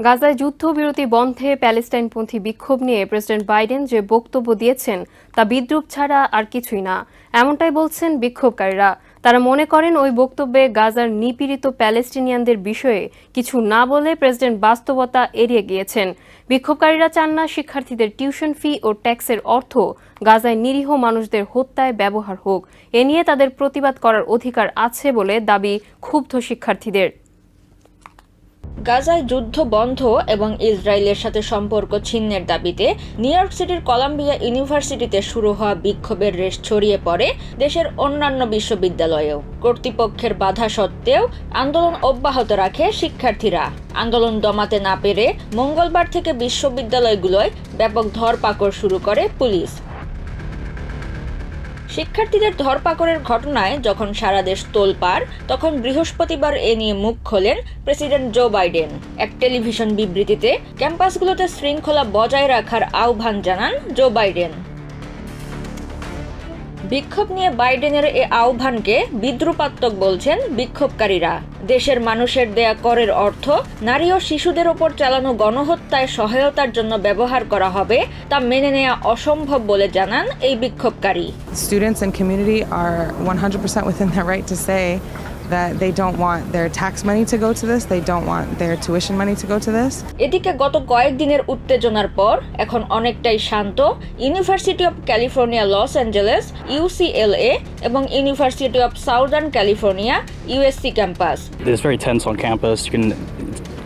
গাজায় যুদ্ধবিরতি বন্ধে প্যালেস্টাইনপন্থী বিক্ষোভ নিয়ে প্রেসিডেন্ট বাইডেন যে বক্তব্য দিয়েছেন তা বিদ্রুপ ছাড়া আর কিছুই না। এমনটাই বলছেন বিক্ষোভকারীরা। তারা মনে করেন ওই বক্তব্যে গাজার নিপীড়িত প্যালেস্টিনিয়ানদের বিষয়ে কিছু না বলে প্রেসিডেন্ট বাস্তবতা এড়িয়ে গিয়েছেন। বিক্ষোভকারীরা চান না শিক্ষার্থীদের টিউশন ফি ও ট্যাক্সের অর্থ গাজায় নিরীহ মানুষদের হত্যায় ব্যবহার হোক। এ নিয়ে তাদের প্রতিবাদ করার অধিকার আছে বলে দাবি ক্ষুব্ধ শিক্ষার্থীদের। গাজায় যুদ্ধ বন্ধ এবং ইসরায়েলের সাথে সম্পর্ক ছিন্নের দাবিতে নিউ ইয়র্ক সিটির কলাম্বিয়া ইউনিভার্সিটিতে শুরু হওয়া বিক্ষোভের রেশ ছড়িয়ে পড়ে দেশের অন্যান্য বিশ্ববিদ্যালয়েও। কর্তৃপক্ষের বাধা সত্ত্বেও আন্দোলন অব্যাহত রাখে শিক্ষার্থীরা। আন্দোলন দমাতে না পেরে মঙ্গলবার থেকে বিশ্ববিদ্যালয়গুলোয় ব্যাপক ধরপাকড় শুরু করে পুলিশ। শিক্ষার্থীদের ধরপাকড়ের ঘটনায় যখন সারা দেশ তোলপাড়, তখন বৃহস্পতিবার এ নিয়ে মুখ খোলেন প্রেসিডেন্ট জো বাইডেন। এক টেলিভিশন বিবৃতিতে ক্যাম্পাসগুলোতে শৃঙ্খলা বজায় রাখার আহ্বান জানান জো বাইডেন। বিক্ষোভ নিয়ে বাইডেনের এ আহ্বানকে বিদ্রুপাত্মক বলছেন বিক্ষোভকারীরা। দেশের মানুষের দেয়া করের অর্থ, নারী ও শিশুদের ওপর চালানো গণহত্যায় সহায়তার জন্য ব্যবহার করা হবে তা মেনে নেওয়া অসম্ভব বলে জানান এই বিক্ষোভকারী। Students and community are 100% within their right to say that they don't want their tax money to go to this, they don't want their tuition money to go to this. এদিকে গত কয়েকদিনের উত্তেজনার পর এখন অনেকটাই শান্ত university of California Los Angeles UCLA এবং university of southern California USC campus It's very tense on campus. You can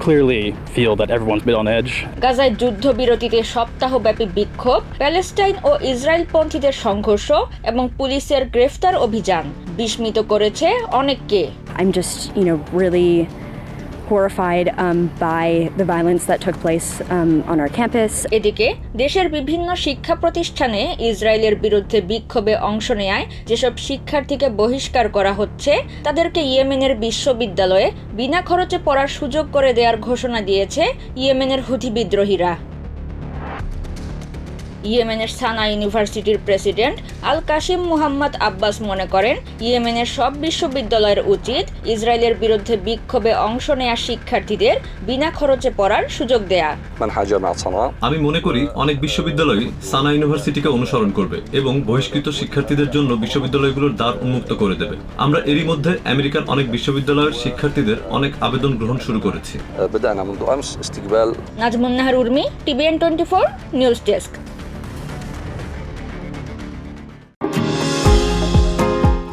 clearly feel that everyone's been on edge. গাজায় যুদ্ধবিরতিতে সপ্তাহব্যাপী বিক্ষোভ প্যালেস্টাইন ও ইসরায়েল পন্থীদের সংঘর্ষ এবং পুলিশের গ্রেফতার অভিযান বিস্মিত করেছে অনেককে I'm just, you know, really horrified um, by the violence that took place um, on our campus. এদিকে দেশের বিভিন্ন শিক্ষা প্রতিষ্ঠানে ইসরায়েলের বিরুদ্ধে বিক্ষোভে অংশ নেয় যেসব শিক্ষার্থীকে বহিষ্কার করা হচ্ছে তাদেরকে ইয়েমেনের বিশ্ববিদ্যালয়ে বিনা খরচে পড়ার সুযোগ করে দেওয়ার ঘোষণা দিয়েছে ইয়েমেনের হুথি বিদ্রোহীরা ইয়েমেনের সানা ইউনিভার্সিটির president Al Qasim Muhammad Abbas মনে করেন ইয়েমেনের সব বিশ্ববিদ্যালয়ের উচিত ইসরায়েলের বিরুদ্ধে বিক্ষোভে অংশ নেয়া শিক্ষার্থীদের বিনা খরচে পড়ার সুযোগ দেয়া। আমি মনে করি অনেক বিশ্ববিদ্যালয় সানা ইউনিভার্সিটিকে অনুসরণ করবে এবং বহিষ্কৃত শিক্ষার্থীদের জন্য বিশ্ববিদ্যালয়গুলোর দ্বার উন্মুক্ত করে দেবে। আমরা এরই মধ্যে আমেরিকার অনেক বিশ্ববিদ্যালয়ের শিক্ষার্থীদের অনেক আবেদন গ্রহণ শুরু করেছি। Nazmun Nahar Urmi TVN twenty four news desk.